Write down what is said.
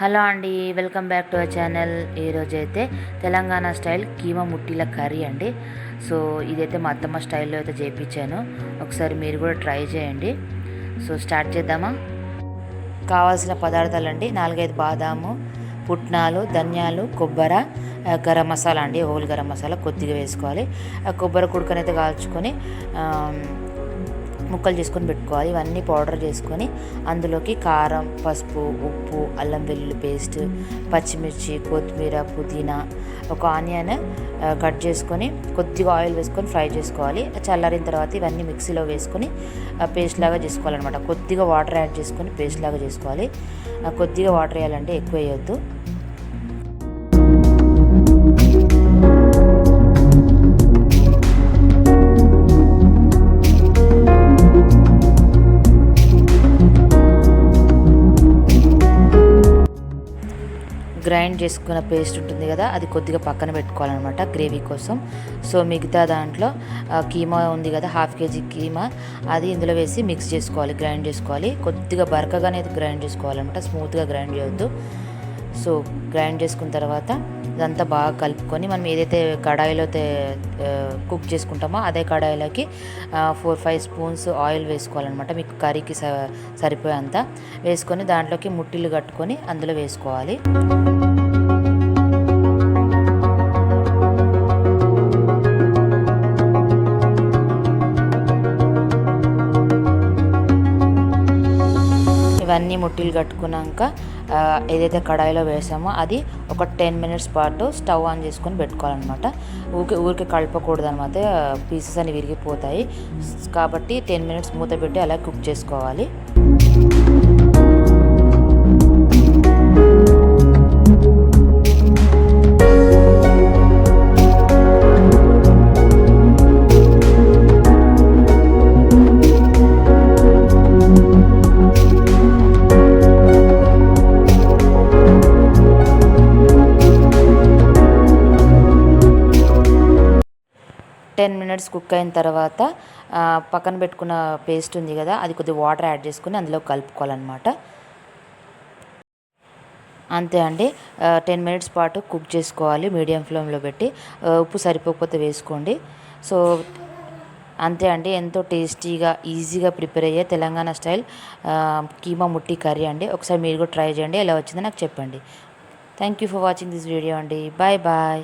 Hello అండి welcome back to our channel. ఈరోజు అయితే తెలంగాణ స్టైల్ కీమా ముట్టిల కర్రీ అండి. సో ఇదైతే మా అత్తమ్మ స్టైల్లో అయితే చేయించాను ఒకసారి మీరు కూడా ట్రై చేయండి. సో స్టార్ట్ చేద్దామా? కావాల్సిన పదార్థాలు అండి నాలుగైదు బాదాము పుట్నాలు ధనియాలు కొబ్బరి గరం మసాలా అండి. ఓల్ గరం మసాలా కొద్దిగా వేసుకోవాలి. ఆ కొబ్బరి కుడుకనైతే కాల్చుకొని ముక్కలు చేసుకొని పెట్టుకోవాలి. ఇవన్నీ పౌడర్ చేసుకొని అందులోకి కారం పసుపు ఉప్పు అల్లం వెల్లుల్లి పేస్ట్ పచ్చిమిర్చి కొత్తిమీర పుదీనా ఒక ఆనియన్ కట్ చేసుకొని కొద్దిగా ఆయిల్ వేసుకొని ఫ్రై చేసుకోవాలి. చల్లారిన తర్వాత ఇవన్నీ మిక్సీలో వేసుకొని పేస్ట్ లాగా చేసుకోవాలన్నమాట. కొద్దిగా వాటర్ యాడ్ చేసుకొని పేస్ట్ లాగా చేసుకోవాలి. కొద్దిగా వాటర్ వేయాలంటే ఎక్కువ వేయొద్దు. గ్రైండ్ చేసుకున్న పేస్ట్ ఉంటుంది కదా అది కొద్దిగా పక్కన పెట్టుకోవాలన్నమాట గ్రేవీ కోసం. సో మిగతా దాంట్లో కీమా ఉంది కదా హాఫ్ కేజీ కీమా అది ఇందులో వేసి మిక్స్ చేసుకోవాలి గ్రైండ్ చేసుకోవాలి. కొద్దిగా బరకగానే గ్రైండ్ చేసుకోవాలన్నమాట స్మూత్గా గ్రైండ్ చేయొద్దు. సో గ్రైండ్ చేసుకున్న తర్వాత ఇదంతా బాగా కలుపుకొని మనం ఏదైతే కడాయిలో కుక్ చేసుకుంటామో అదే కడాయిలోకి ఫోర్ ఫైవ్ స్పూన్స్ ఆయిల్ వేసుకోవాలన్నమాట. మీకు కర్రీకి స సరిపోయేంత. వేసుకొని దాంట్లోకి ముట్టిలు కట్టుకొని అందులో వేసుకోవాలి. ఇవన్నీ ముట్టిలు కట్టుకున్నాక ఏదైతే కడాయిలో వేసామో అది ఒక టెన్ మినిట్స్ పాటు స్టవ్ ఆన్ చేసుకొని పెట్టుకోవాలన్నమాట. ఊరికే ఊరికే కలపకూడదు అనమాట పీసెస్ అని విరిగిపోతాయి. కాబట్టి టెన్ మినిట్స్ మూత పెట్టి అలా కుక్ చేసుకోవాలి. టెన్ మినిట్స్ కుక్ అయిన తర్వాత పక్కన పెట్టుకున్న పేస్ట్ ఉంది కదా అది కొద్దిగా వాటర్ యాడ్ చేసుకుని అందులో కలుపుకోవాలన్నమాట. అంతే అండి. టెన్ మినిట్స్ పాటు కుక్ చేసుకోవాలి మీడియం ఫ్లేమ్లో పెట్టి. ఉప్పు సరిపోకపోతే వేసుకోండి. సో అంతే అండి. ఎంతో టేస్టీగా ఈజీగా ప్రిపేర్ అయ్యే తెలంగాణ స్టైల్ కీమా ముట్టి కర్రీ అండి. ఒకసారి మీరు కూడా ట్రై చేయండి. ఎలా వచ్చిందో నాకు చెప్పండి. Thank you for watching this video అండి. Bye bye.